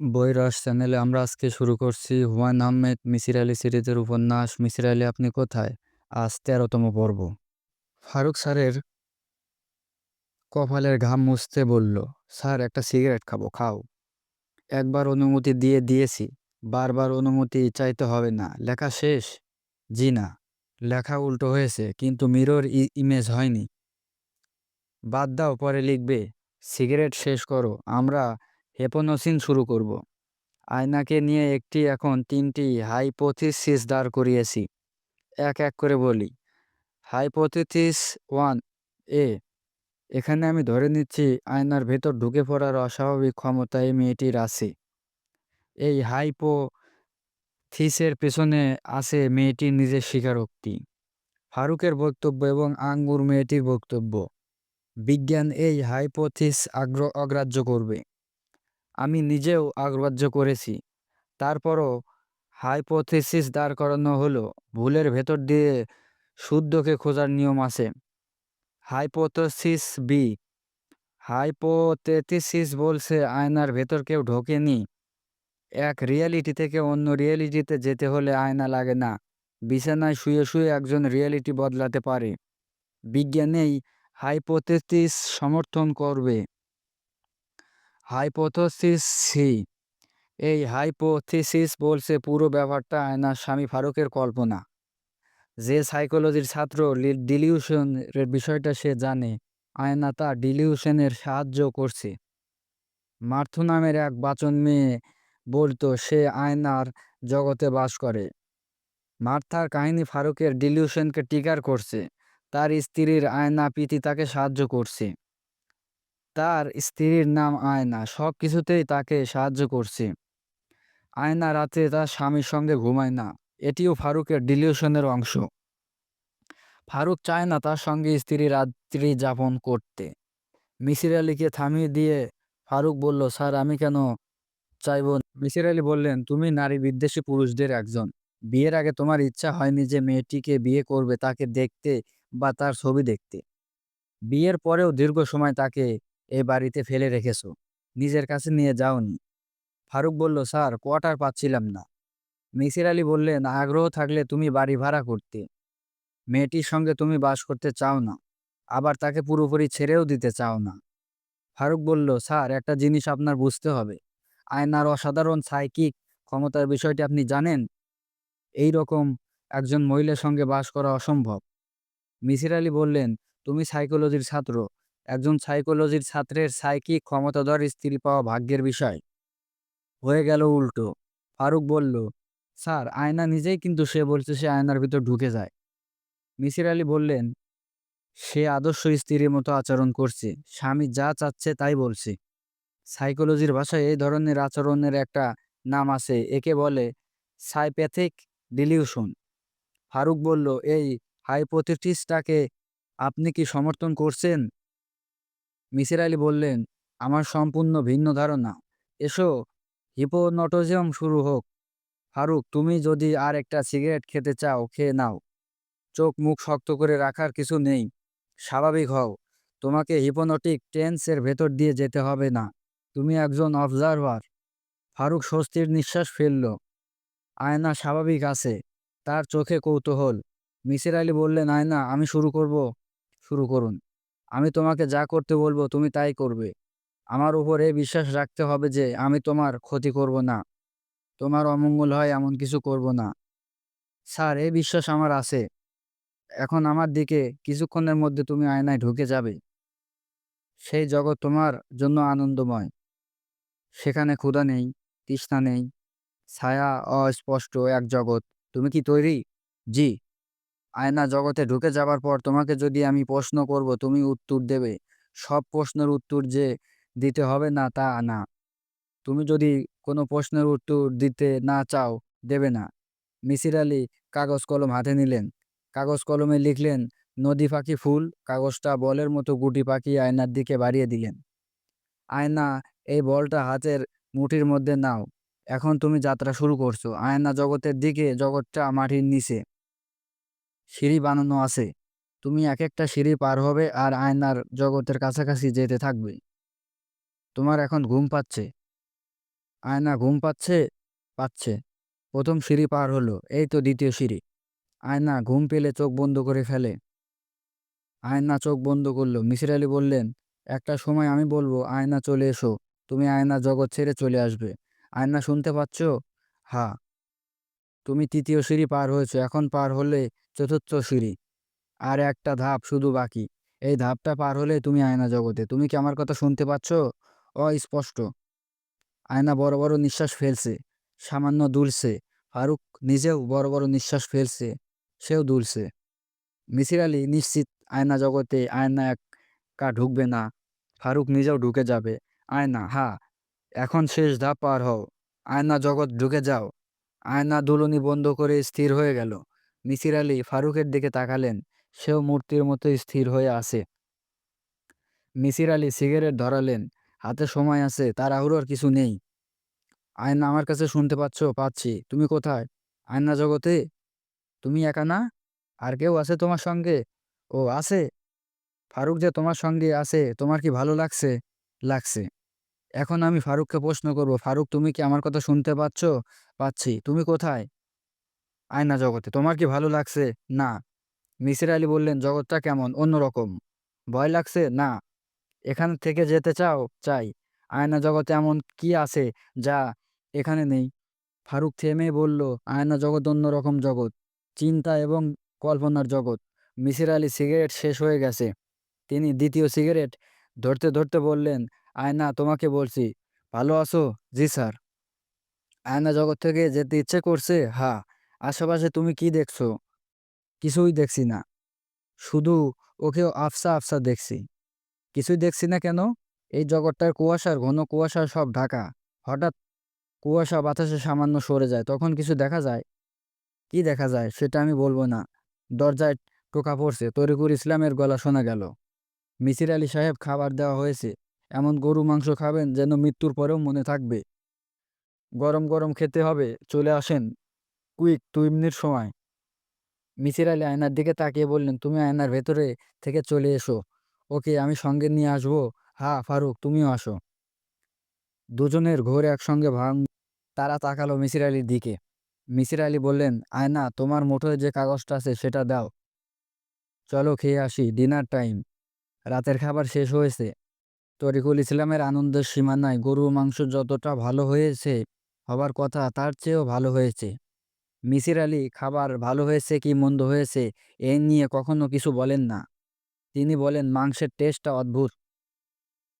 বইরাস চ্যানেলে আমরা আজকে শুরু করছি হুমায়ূন আহমেদ, মিসির আলী সিরিজের উপন্যাস, মিসির আলী আপনি কোথায়? আজ তেরোতম পর্ব। ফারুক স্যারের কপালের ঘাম মুছতে বলল, স্যার, একটা সিগারেট খাব, খাও। একবার অনুমতি দিয়ে দিয়েছি, বারবার অনুমতি চাইতে হবে না। লেখা শেষ? জি না, লেখা উল্টো হয়েছে, কিন্তু মিরর ইমেজ হয়নি। বাদ দাও, পরে লিখবে। সিগারেট শেষ করো, আমরা হেপোনোসিন শুরু করব। আয়নাকে নিয়ে একটি এখন তিনটি হাইপোথিসিস দাঁড় করিয়েছি। এক এক করে বলি। হাইপোথিসিস ওয়ান এ, এখানে আমি ধরে নিচ্ছি আয়নার ভেতর ঢুকে পড়ার অস্বাভাবিক ক্ষমতা এই মেয়েটির আছে। এই হাইপোথিসের পেছনে আছে মেয়েটির নিজের স্বীকারোক্তি। ফারুকের বক্তব্য এবং আঙ্গুর মেয়েটির বক্তব্য। বিজ্ঞান এই হাইপোথিস আগ্রহ অগ্রাহ্য করবে। আমি নিজেও অগ্রাহ্য করেছি। তারপরও হাইপোথিসিস দাঁড় করানো হলো, ভুলের ভেতর দিয়ে শুদ্ধকে খোঁজার নিয়ম আছে। হাইপোথিসিস বি হাইপোথেটিসিস বলছে আয়নার ভেতর কেউ ঢোকেনি। এক রিয়েলিটি থেকে অন্য রিয়েলিটিতে যেতে হলে আয়না লাগে না, বিছানায় শুয়ে শুয়ে একজন রিয়েলিটি বদলাতে পারে। বিজ্ঞান এই হাইপোথেসিস সমর্থন করবে। Hypothesis C. এই হাইপোথিসিস বলছে পুরো ব্যাপারটা আয়নার স্বামী ফারুকের কল্পনা। যে সাইকোলজির ছাত্র ডিলিউশনের বিষয়টা সে জানে, আয়না তা ডিলিউশনের সাহায্য করছে। মার্থু নামের এক বাচন মেয়ে বলতো, সে আয়নার জগতে বাস করে। মার্থার কাহিনী ফারুকের ডিলিউশনকে টিকার করছে। তার স্ত্রীর আয়না প্রীতি তাকে সাহায্য করছে। তার স্ত্রীর নাম আয়না। সব কিছুতেই তাকে সাহায্য করছে। আয়না রাতে তার স্বামীর সঙ্গে ঘুমায় না। এটিও ফারুকের ডিলিউশনের অংশ। ফারুক চায় না তার সঙ্গে স্ত্রী রাত্রি যাপন করতে। মিসির আলীকে থামিয়ে দিয়ে ফারুক বলল, স্যার, আমি কেন চাইব মিসির আলী বললেন, তুমি নারী বিদ্বেষী পুরুষদের একজন। বিয়ের আগে তোমার ইচ্ছা হয়নি যে মেয়েটিকে বিয়ে করবে তাকে দেখতে বা তার ছবি দেখতে। বিয়ের পরেও দীর্ঘ সময় তাকে এ বাড়িতে ফেলে রেখেছো। নিজের কাছে নিয়ে যাওনি। ফারুক বলল, স্যার, কোয়ার্টার পাচ্ছিলাম না। মিসির আলী বললেন, আগ্রহ থাকলে তুমি বাড়ি ভাড়া করতে। মেয়েটির সঙ্গে তুমি বাস করতে চাও না, আবার তাকে পুরোপুরি ছেড়েও দিতে চাও না। ফারুক বলল, স্যার, একটা জিনিস আপনার বুঝতে হবে। আয়নার অসাধারণ সাইকিক ক্ষমতার বিষয়টি আপনি জানেন? এই রকম একজন মহিলার সঙ্গে বাস করা অসম্ভব। মিসির আলী বললেন, তুমি সাইকোলজির ছাত্র একজন সাইকোলজির ছাত্রের সাইকিক ক্ষমতাধর স্ত্রী পাওয়া ভাগ্যের বিষয়। হয়ে গেল উল্টো। ফারুক বলল, স্যার, আয়না নিজেই কিন্তু সে বলছে সে আয়নার ভিতর ঢুকে যায়। মিসির আলী বললেন, সে আদর্শ স্ত্রীর মতো আচরণ করছে। স্বামী যা চাচ্ছে তাই বলছে। সাইকোলজির ভাষায় এই ধরনের আচরণের একটা নাম আছে, একে বলে সাইপ্যাথিক ডিলিউশন ফারুক বলল, এই হাইপোথেটিসটাকে আপনি কি সমর্থন করছেন? মিসির আলী বললেন, আমার সম্পূর্ণ ভিন্ন ধারণা। এসো হিপোনটজিয়াম শুরু হোক। ফারুক, তুমি যদি আর একটা সিগারেট খেতে চাও, খেয়ে নাও। চোখ মুখ শক্ত করে রাখার কিছু নেই। স্বাভাবিক হও। তোমাকে হিপোনটিক টেন্সের ভেতর দিয়ে যেতে হবে না। তুমি একজন অবজারভার। ফারুক স্বস্তির নিঃশ্বাস ফেলল। আয়না স্বাভাবিক আছে। তার চোখে কৌতূহল। মিসির আলী বললেন, আয়না, আমি শুরু করব। শুরু করুন। আমি তোমাকে যা করতে বলব তুমি তাই করবে। আমার উপর এই বিশ্বাস রাখতে হবে যে আমি তোমার ক্ষতি করব না। তোমার অমঙ্গল হয় এমন কিছু করব না। স্যার, এই বিশ্বাস আমার আছে। এখন আমার দিকে কিছুক্ষণের মধ্যে তুমি আয়নায় ঢুকে যাবে। সেই জগৎ তোমার জন্য আনন্দময়। সেখানে ক্ষুধা নেই, তৃষ্ণা নেই, ছায়া অস্পষ্ট এক জগৎ। তুমি কি তৈরি? জি। আয়না জগতে ঢুকে যাবার পর তোমাকে যদি আমি প্রশ্ন করব, তুমি উত্তর দেবে। সব প্রশ্নের উত্তর যে দিতে হবে না, তা না। তুমি যদি কোনো প্রশ্নের উত্তর দিতে না চাও, দেবে না। মিসির আলী কাগজ কলম হাতে নিলেন। কাগজ কলমে লিখলেন, নদী পাখি ফুল, কাগজটা বলের মতো গুটি পাখি আয়নার দিকে বাড়িয়ে দিলেন। আয়না, এই বলটা হাতের মুঠির মধ্যে নাও। এখন তুমি যাত্রা শুরু করছ। আয়না জগতের দিকে, জগৎটা মাটির নিচে। সিঁড়ি বানানো আছে। তুমি এক একটা সিঁড়ি পার হবে আর আয়নার জগতের কাছাকাছি যেতে থাকবে। তোমার এখন ঘুম পাচ্ছে। আয়না ঘুম পাচ্ছে পাচ্ছে। প্রথম সিঁড়ি পার হলো, এই তো দ্বিতীয় সিঁড়ি। আয়না ঘুম পেলে চোখ বন্ধ করে ফেলে। আয়না চোখ বন্ধ করল। মিসির আলি বললেন, একটা সময় আমি বলব, আয়না চলে এসো। তুমি আয়না জগৎ ছেড়ে চলে আসবে। আয়না শুনতে পাচ্ছ? হ্যাঁ। তুমি তৃতীয় সিঁড়ি পার হয়েছো। এখন পার হলে চতুর্থ সিঁড়ি। আর একটা ধাপ শুধু বাকি। এই ধাপটা পার হলে তুমি আয়না জগতে। তুমি কি আমার কথা শুনতে পাচ্ছ? অস্পষ্ট। আয়না বড় বড় নিঃশ্বাস ফেলছে। সামান্য দুলছে। ফারুক নিজেও বড় বড় নিঃশ্বাস ফেলছে। সেও দুলছে। মিসির আলি নিশ্চিত আয়না জগতে আয়না একা ঢুকবে না। ফারুক নিজেও ঢুকে যাবে। আয়না, হা, এখন শেষ ধাপ পার হও। আয়না জগৎ ঢুকে যাও। আয়না দুলুনি বন্ধ করে স্থির হয়ে গেল। মিসির আলি ফারুকের দিকে তাকালেন, সেও মূর্তির মতো স্থির হয়ে আছে। মিসির আলি সিগারেট ধরালেন, হাতে সময় আছে তার তাড়াহুড়োর কিছু নেই। আয়না, আমার কাছে শুনতে পাচ্ছ? পাচ্ছি। তুমি কোথায়? আয়না জগতে? তুমি একা না? আর কেউ আছে তোমার সঙ্গে? ও, আছে। ফারুক যে তোমার সঙ্গে আছে, তোমার কি ভালো লাগছে? লাগছে। এখন আমি ফারুককে প্রশ্ন করব, ফারুক, তুমি কি আমার কথা শুনতে পাচ্ছ? পাচ্ছি। তুমি কোথায়? আয়না জগতে, তোমার কি ভালো লাগছে? না। মিসির আলী বললেন, জগৎটা কেমন? অন্যরকম। ভয় লাগছে? না। এখান থেকে যেতে চাও? চাই। আয়না জগতে এমন কি আছে যা এখানে নেই? ফারুক থেমে বলল আয়না জগৎ অন্যরকম জগৎ। চিন্তা এবং কল্পনার জগৎ। মিসির আলী সিগারেট শেষ হয়ে গেছে। তিনি দ্বিতীয় সিগারেট ধরতে ধরতে বললেন আয়না তোমাকে বলছি। ভালো আছো? জি স্যার। আয়না জগৎ থেকে যেতে ইচ্ছে করছে? হ্যাঁ আশেপাশে তুমি কি দেখছ? কিছুই দেখছি না। শুধু ওকেও আফসা আফসা দেখছি। কিছুই দেখছি না কেন? এই জগৎটার কুয়াশার, ঘন কুয়াশা সব ঢাকা। হঠাৎ কুয়াশা বাতাসে সামান্য সরে যায়, তখন কিছু দেখা যায়? কি দেখা যায় সেটা আমি বলব না। দরজায় টোকা পড়ছে তরিকুর ইসলামের গলা শোনা গেল। মিসির আলী সাহেব খাবার দেওয়া হয়েছে। এমন গরু মাংস খাবেন যেন মৃত্যুর পরেও মনে থাকবে। গরম গরম খেতে হবে, চলে আসেন। কুইক মিনিট সময়। মিসির আলী আয়নার দিকে তাকিয়ে বললেন, তুমি আয়নার ভেতরে থেকে চলে এসো। ওকে আমি সঙ্গে নিয়ে আসব। হ্যাঁ ফারুক, তুমিও আসো। দুজনের ঘোর একসঙ্গে ভাঙ, তারা তাকালো মিসির আলীর দিকে। মিসির আলী বললেন, আয়না, তোমার মুঠোয় যে কাগজটা আছে সেটা দাও। চলো খেয়ে আসি, ডিনার টাইম। রাতের খাবার শেষ হয়েছে। তরিকুল ইসলামের আনন্দের সীমা নাই গরু মাংস যতটা ভালো হয়েছে, হবার কথা তার চেয়েও ভালো হয়েছে। মিসির আলী, খাবার ভালো হয়েছে কি মন্দ হয়েছে? এ নিয়ে কখনো কিছু বলেন না। তিনি বলেন, মাংসের টেস্টটা অদ্ভুত।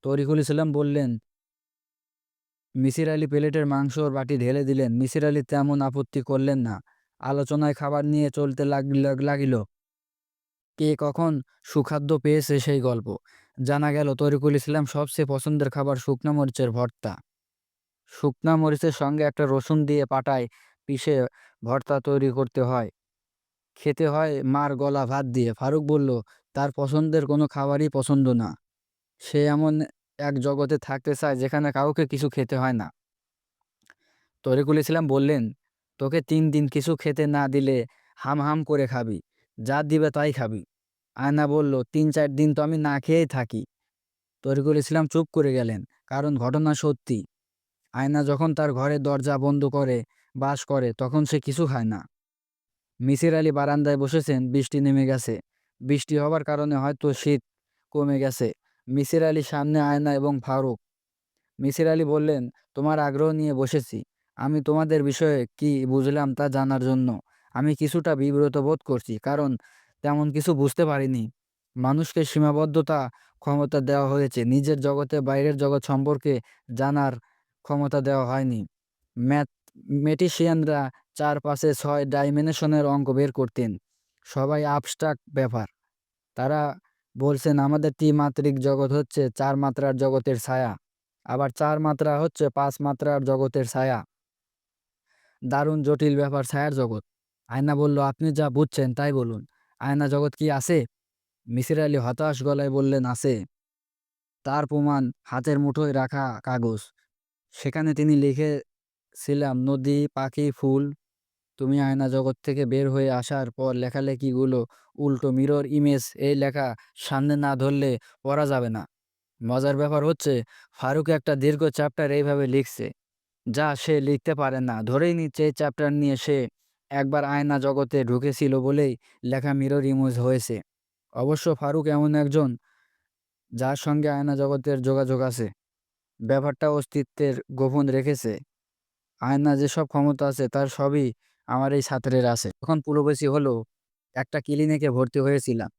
তরিকুল ইসলাম বললেন, মিসির আলী প্লেটের মাংস ওর বাটি ঢেলে দিলেন। মিসির আলী তেমন আপত্তি করলেন না। আলোচনায় খাবার নিয়ে চলতে লাগিল। কে কখন সুখাদ্য পেয়েছে সেই গল্প। জানা গেল, তরিকুল ইসলাম সবচেয়ে পছন্দের খাবার শুকনা মরিচের ভর্তা। শুকনা মরিচের সঙ্গে একটা রসুন দিয়ে পাটায় পিষে ভর্তা তৈরি করতে হয়। খেতে হয় মার গলা ভাত দিয়ে। ফারুক বলল, তার পছন্দের কোনো খাবারই পছন্দ না। সে এমন এক জগতে থাকতে চায় যেখানে কাউকে কিছু খেতে হয় না। তরিকুল ইসলাম বললেন, তোকে তিন দিন কিছু খেতে না দিলে হাম হাম করে খাবি। যা দিবে তাই খাবি। আয়না বলল, তিন চার দিন তো আমি না খেয়েই থাকি। তরিকুল ইসলাম চুপ করে গেলেন, কারণ ঘটনা সত্যি। আয়না যখন তার ঘরের দরজা বন্ধ করে বাস করে, তখন সে কিছু খায় না। মিসির আলী বারান্দায় বসেছেন, বৃষ্টি নেমে গেছে। বৃষ্টি হবার কারণে হয়তো শীত কমে গেছে। মিসির আলী সামনে আয়না এবং ফারুক। মিসির আলী বললেন, তোমার আগ্রহ নিয়ে বসেছি। আমি তোমাদের বিষয়ে কি বুঝলাম তা জানার জন্য। আমি কিছুটা বিব্রত বোধ করছি, কারণ তেমন কিছু বুঝতে পারিনি। মানুষকে সীমাবদ্ধতা ক্ষমতা দেওয়া হয়েছে। নিজের জগতে বাইরের জগৎ সম্পর্কে জানার ক্ষমতা দেওয়া হয়নি। ম্যাথ মেটিশিয়ানরা চার পাশে ছয় ডাইমেনশনের অঙ্ক বের করতেন। সবাই আবস্ট্রাক্ট ব্যাপার। তারা বলছেন, আমাদের ত্রিমাত্রিক জগৎ হচ্ছে চার মাত্রার জগতের ছায়া, আবার চার মাত্রা হচ্ছে পাঁচ মাত্রার জগতের ছায়া। দারুণ জটিল ব্যাপার, ছায়ার জগৎ। আয়না বলল, আপনি যা বুঝছেন তাই বলুন। আয়না জগৎ কি আছে? মিসির আলী হতাশ গলায় বললেন, আছে। তার প্রমাণ হাতের মুঠোয় রাখা কাগজ। সেখানে তিনি লিখেছিলাম নদী, পাখি, ফুল। তুমি আয়না জগৎ থেকে বের হয়ে আসার পর লেখালেখিগুলো, উল্টো মিরর ইমেজ এই লেখা সামনে না ধরলে পড়া যাবে না। মজার ব্যাপার হচ্ছে, ফারুক একটা দীর্ঘ চ্যাপ্টার এইভাবে লিখছে, যা সে লিখতে পারে না। ধরেই নিচ্ছে এই চ্যাপ্টার নিয়ে সে একবার আয়না জগতে ঢুকেছিল বলেই লেখা মিরর ইমেজ হয়েছে। অবশ্য ফারুক এমন একজন, যার সঙ্গে আয়না জগতের যোগাযোগ আছে। ব্যাপারটা অস্তিত্বের গোপন রেখেছে। আয়না যেসব ক্ষমতা আছে, তার সবই আমার এই ছাত্রের আছে। তখন পুরোবেশি হলো, একটা ক্লিনিকে ভর্তি হয়েছিলাম।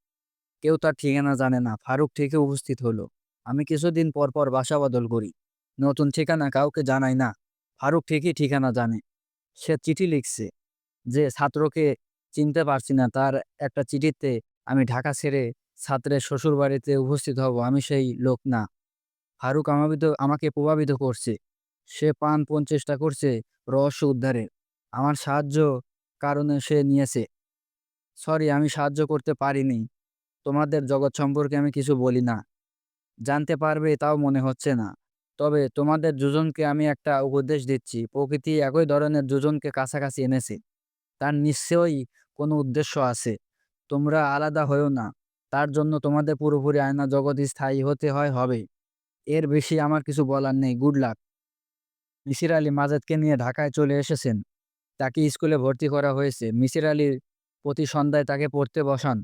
কেউ তার ঠিকানা জানে না, ফারুক ঠিকই উপস্থিত হলো। আমি কিছুদিন পর পর বাসা বদল করি। নতুন ঠিকানা কাউকে জানাই না, ফারুক ঠিকই ঠিকানা জানে। সে চিঠি লিখছে যে, ছাত্রকে চিনতে পারছি না, তার একটা চিঠিতে আমি ঢাকা ছেড়ে ছাত্রের শ্বশুর বাড়িতে উপস্থিত হব, আমি সেই লোক না। ফারুক আমাকে প্রভাবিত করছে। সে পান প্রাণপণ চেষ্টা করছে রহস্য উদ্ধারে আমার সাহায্য কারণে সে নিয়েছে। সরি, আমি সাহায্য করতে পারিনি। তোমাদের জগৎ সম্পর্কে আমি কিছু বলি না। জানতে পারবে তাও মনে হচ্ছে না। তবে তোমাদের দুজনকে আমি একটা উপদেশ দিচ্ছি। প্রকৃতি একই ধরনের দুজনকে কাছাকাছি এনেছে। তার নিশ্চয়ই কোনো উদ্দেশ্য আছে। তোমরা আলাদা হয়েও না। তার জন্য তোমাদের পুরোপুরি আয়না জগৎ স্থায়ী হতে হয়, হবে। এর বেশি আমার কিছু বলার নেই। গুড লাক মিসির আলী মাজেদকে নিয়ে ঢাকায় চলে এসেছেন। তাকে স্কুলে ভর্তি করা হয়েছে। মিসির আলীর প্রতি সন্ধ্যায় তাকে পড়তে বসান।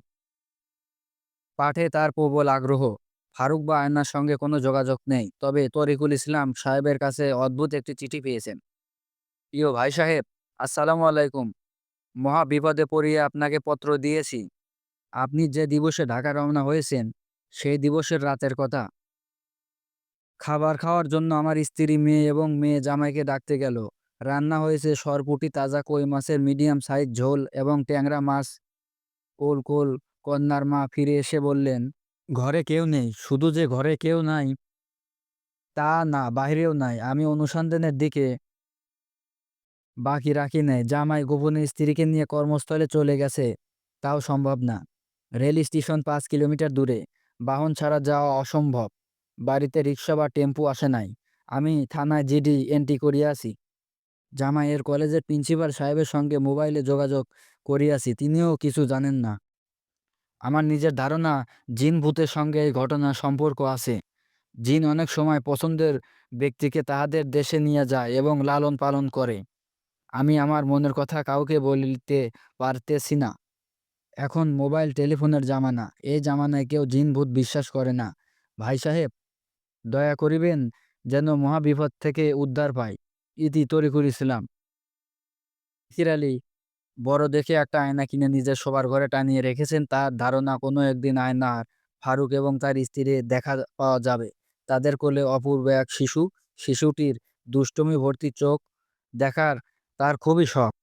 পাঠে তার প্রবল আগ্রহ। ফারুক বা আয়নার সঙ্গে কোনো যোগাযোগ নেই। তবে তরিকুল ইসলাম সাহেবের কাছে অদ্ভুত একটি চিঠি পেয়েছেন। প্রিয় ভাই সাহেব, আসসালামু আলাইকুম। মহা বিপদে পড়িয়ে আপনাকে পত্র দিয়েছি। আপনি যে দিবসে ঢাকা রওনা হয়েছেন, সেই দিবসের রাতের কথা। খাবার খাওয়ার জন্য আমার স্ত্রী, মেয়ে এবং মেয়ে জামাইকে ডাকতে গেল। রান্না হয়েছে সরপুটি, তাজা কই মাছের মিডিয়াম সাইজ ঝোল এবং ট্যাংরা মাছ। কোল কোল, কন্যার মা ফিরে এসে বললেন, ঘরে কেউ নেই, শুধু যে ঘরে কেউ নাই, তা না, বাইরেও নাই। আমি অনুসন্ধানের দিকে বাকি রাখি নাই। জামাই গোপনে স্ত্রীকে নিয়ে কর্মস্থলে চলে গেছে। তাও সম্ভব না। রেল স্টেশন পাঁচ কিলোমিটার দূরে। বাহন ছাড়া যাওয়া অসম্ভব। বাড়িতে রিক্সা বা টেম্পু আসে নাই। আমি থানায় জিডি এন্ট্রি করিয়াছি জামাইয়ের কলেজের প্রিন্সিপাল সাহেবের সঙ্গে মোবাইলে যোগাযোগ করিয়াছি তিনিও কিছু জানেন না। আমার নিজের ধারণা, জিন ভূতের সঙ্গে এই ঘটনার সম্পর্ক আছে। জিন অনেক সময় পছন্দের ব্যক্তিকে তাহাদের দেশে নিয়ে যায় এবং লালন পালন করে। আমি আমার মনের কথা কাউকে বলিতে পারতেছি না। এখন মোবাইল, টেলিফোনের জামানা। এই জামানায় কেউ জিন ভূত বিশ্বাস করে না। ভাই সাহেব দয়া করিবেন যেন মহাবিপদ থেকে উদ্ধার পাই। ইতি তরিকুল ইসলাম। মিসির আলী বড় দেখে একটা আয়না কিনে নিজের শোবার ঘরে টানিয়ে রেখেছেন। তার ধারণা, কোনো একদিন আয়নার ফারুক এবং তার স্ত্রীর দেখা পাওয়া যাবে। তাদের কোলে অপূর্ব এক শিশু। শিশুটির দুষ্টুমি, ভর্তি চোখ দেখার তার খুবই শখ।